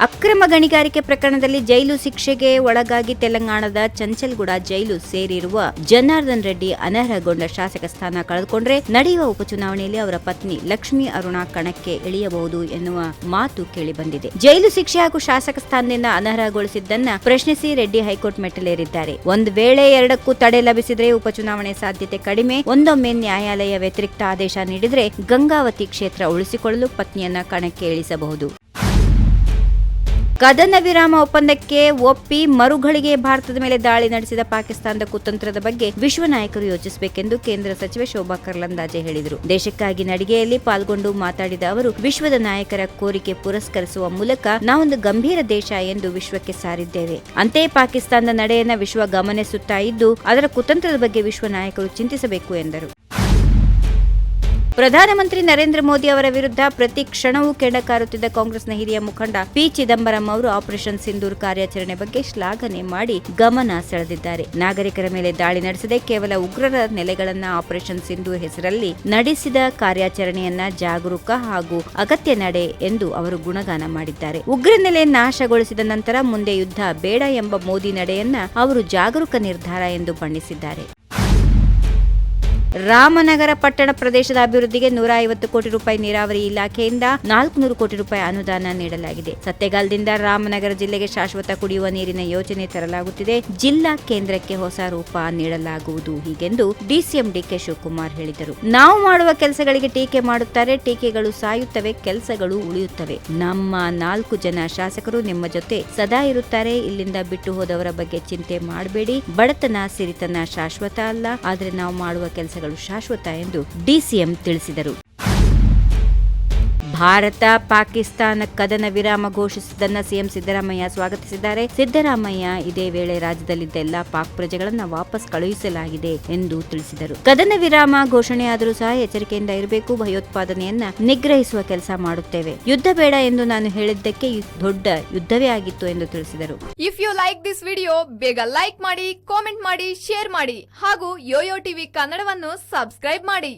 ಅಕ್ರಮ ಗಣಿಗಾರಿಕೆ ಪ್ರಕರಣದಲ್ಲಿ ಜೈಲು ಶಿಕ್ಷೆಗೆ ಒಳಗಾಗಿ ತೆಲಂಗಾಣದ ಚಂಚಲ್ಗುಡ ಜೈಲು ಸೇರಿರುವ ಜನಾರ್ದನ್ ರೆಡ್ಡಿ ಅನರ್ಹಗೊಂಡ ಶಾಸಕ ಸ್ಥಾನ ಕಳೆದುಕೊಂಡ್ರೆ ನಡೆಯುವ ಉಪಚುನಾವಣೆಯಲ್ಲಿ ಅವರ ಪತ್ನಿ ಲಕ್ಷ್ಮಿ ಅರುಣಾ ಕಣಕ್ಕೆ ಇಳಿಯಬಹುದು ಎನ್ನುವ ಮಾತು ಕೇಳಿಬಂದಿದೆ. ಜೈಲು ಶಿಕ್ಷೆ ಹಾಗೂ ಶಾಸಕ ಸ್ಥಾನದಿಂದ ಅನರ್ಹಗೊಳಿಸಿದ್ದನ್ನ ಪ್ರಶ್ನಿಸಿ ರೆಡ್ಡಿ ಹೈಕೋರ್ಟ್ ಮೆಟ್ಟಲೇರಿದ್ದಾರೆ. ಒಂದು ವೇಳೆ ಎರಡಕ್ಕೂ ತಡೆ ಲಭಿಸಿದ್ರೆ ಉಪಚುನಾವಣೆ ಸಾಧ್ಯತೆ ಕಡಿಮೆ. ಒಂದೊಮ್ಮೆ ನ್ಯಾಯಾಲಯ ವ್ಯತಿರಿಕ್ತ ಆದೇಶ ನೀಡಿದ್ರೆ ಗಂಗಾವತಿ ಕ್ಷೇತ್ರ ಉಳಿಸಿಕೊಳ್ಳಲು ಪತ್ನಿಯನ್ನ ಕಣಕ್ಕೆ ಇಳಿಸಬಹುದು. ಕದನ ವಿರಾಮ ಒಪ್ಪಂದಕ್ಕೆ ಒಪ್ಪಿ ಮರುಗಳಿಗೆ ಭಾರತದ ಮೇಲೆ ದಾಳಿ ನಡೆಸಿದ ಪಾಕಿಸ್ತಾನದ ಕುತಂತ್ರದ ಬಗ್ಗೆ ವಿಶ್ವ ನಾಯಕರು ಯೋಚಿಸಬೇಕೆಂದು ಕೇಂದ್ರ ಸಚಿವೆ ಶೋಭಾ ಕರ್ಲಂದಾಜೆ ಹೇಳಿದರು. ದೇಶಕ್ಕಾಗಿ ನಡಿಗೆಯಲ್ಲಿ ಪಾಲ್ಗೊಂಡು ಮಾತಾಡಿದ ಅವರು, ವಿಶ್ವದ ನಾಯಕರ ಕೋರಿಕೆ ಪುರಸ್ಕರಿಸುವ ಮೂಲಕ ನಾವೊಂದು ಗಂಭೀರ ದೇಶ ಎಂದು ವಿಶ್ವಕ್ಕೆ ಸಾರಿದ್ದೇವೆ. ಅಂತೆಯೇ ಪಾಕಿಸ್ತಾನದ ನಡೆಯನ್ನ ವಿಶ್ವ ಗಮನಿಸುತ್ತಾ ಇದ್ದು, ಅದರ ಕುತಂತ್ರದ ಬಗ್ಗೆ ವಿಶ್ವ ನಾಯಕರು ಚಿಂತಿಸಬೇಕು ಎಂದರು. ಪ್ರಧಾನಮಂತ್ರಿ ನರೇಂದ್ರ ಮೋದಿ ಅವರ ವಿರುದ್ಧ ಪ್ರತಿ ಕ್ಷಣವೂ ಕೆಣಕಾರುತ್ತಿದ್ದ ಕಾಂಗ್ರೆಸ್ನ ಹಿರಿಯ ಮುಖಂಡ ಪಿ ಚಿದಂಬರಂ ಅವರು ಆಪರೇಷನ್ ಸಿಂಧೂರ್ ಕಾರ್ಯಾಚರಣೆ ಬಗ್ಗೆ ಶ್ಲಾಘನೆ ಮಾಡಿ ಗಮನ ಸೆಳೆದಿದ್ದಾರೆ. ನಾಗರಿಕರ ಮೇಲೆ ದಾಳಿ ನಡೆಸದೆ ಕೇವಲ ಉಗ್ರರ ನೆಲೆಗಳನ್ನ ಆಪರೇಷನ್ ಸಿಂಧೂರ್ ಹೆಸರಲ್ಲಿ ನಡೆಸಿದ ಕಾರ್ಯಾಚರಣೆಯನ್ನ ಜಾಗರೂಕ ಹಾಗೂ ಅಗತ್ಯ ನಡೆ ಎಂದು ಅವರು ಗುಣಗಾನ ಮಾಡಿದ್ದಾರೆ. ಉಗ್ರ ನೆಲೆ ನಾಶಗೊಳಿಸಿದ ನಂತರ ಮುಂದೆ ಯುದ್ಧ ಬೇಡ ಎಂಬ ಮೋದಿ ನಡೆಯನ್ನ ಅವರು ಜಾಗರೂಕ ನಿರ್ಧಾರ ಎಂದು ಬಣ್ಣಿಸಿದ್ದಾರೆ. ರಾಮನಗರ ಪಟ್ಟಣ ಪ್ರದೇಶದ ಅಭಿವೃದ್ಧಿಗೆ ನೂರ ಐವತ್ತು ಕೋಟಿ ರೂಪಾಯಿ ನೀರಾವರಿ ಇಲಾಖೆಯಿಂದ ನಾಲ್ಕುನೂರು ಕೋಟಿ ರೂಪಾಯಿ ಅನುದಾನ ನೀಡಲಾಗಿದೆ. ಸತ್ಯಗಾಲದಿಂದ ರಾಮನಗರ ಜಿಲ್ಲೆಗೆ ಶಾಶ್ವತ ಕುಡಿಯುವ ನೀರಿನ ಯೋಜನೆ ತರಲಾಗುತ್ತಿದೆ. ಜಿಲ್ಲಾ ಕೇಂದ್ರಕ್ಕೆ ಹೊಸ ರೂಪ ನೀಡಲಾಗುವುದು ಹೀಗೆಂದು ಡಿಸಿಎಂ ಡಿಕೆ ಶಿವಕುಮಾರ್ ಹೇಳಿದರು. ನಾವು ಮಾಡುವ ಕೆಲಸಗಳಿಗೆ ಟೀಕೆ ಮಾಡುತ್ತಾರೆ. ಟೀಕೆಗಳು ಸಾಯುತ್ತವೆ, ಕೆಲಸಗಳು ಉಳಿಯುತ್ತವೆ. ನಮ್ಮ ನಾಲ್ಕು ಜನ ಶಾಸಕರು ನಿಮ್ಮ ಜೊತೆ ಸದಾ ಇರುತ್ತಾರೆ. ಇಲ್ಲಿಂದ ಬಿಟ್ಟು ಹೋದವರ ಬಗ್ಗೆ ಚಿಂತೆ ಮಾಡಬೇಡಿ. ಬಡತನ, ಸಿರಿತನ ಶಾಶ್ವತ ಅಲ್ಲ. ಆದರೆ ನಾವು ಮಾಡುವ ಕೆಲಸಗಳು ಶಾಶ್ವತ ಎಂದು ಡಿಸಿಎಂ ತಿಳಿಸಿದರು. ಭಾರತ ಪಾಕಿಸ್ತಾನ ಕದನ ವಿರಾಮ ಘೋಷಿಸಿದ್ದನ್ನ ಸಿಎಂ ಸಿದ್ದರಾಮಯ್ಯ ಸ್ವಾಗತಿಸಿದ್ದಾರೆ. ಸಿದ್ದರಾಮಯ್ಯ ಇದೇ ವೇಳೆ ರಾಜ್ಯದಲ್ಲಿದ್ದ ಎಲ್ಲಾ ಪಾಕ್ ಪ್ರಜೆಗಳನ್ನ ವಾಪಸ್ ಕಳುಹಿಸಲಾಗಿದೆ ಎಂದು ತಿಳಿಸಿದರು. ಕದನ ವಿರಾಮ ಘೋಷಣೆಯಾದರೂ ಸಹ ಎಚ್ಚರಿಕೆಯಿಂದ ಇರಬೇಕು, ಭಯೋತ್ಪಾದನೆಯನ್ನ ನಿಗ್ರಹಿಸುವ ಕೆಲಸ ಮಾಡುತ್ತೇವೆ. ಯುದ್ಧ ಬೇಡ ಎಂದು ನಾನು ಹೇಳಿದ್ದಕ್ಕೆ ದೊಡ್ಡ ಯುದ್ಧವೇ ಆಗಿತ್ತು ಎಂದು ತಿಳಿಸಿದರು. If you like this video ಬೇಗ ಲೈಕ್ ಮಾಡಿ ಕಾಮೆಂಟ್ ಮಾಡಿ ಶೇರ್ ಮಾಡಿ ಹಾಗೂ ಯೋಯೋ ಟಿವಿ ಕನ್ನಡವನ್ನು ಸಬ್ಸ್ಕ್ರೈಬ್ ಮಾಡಿ.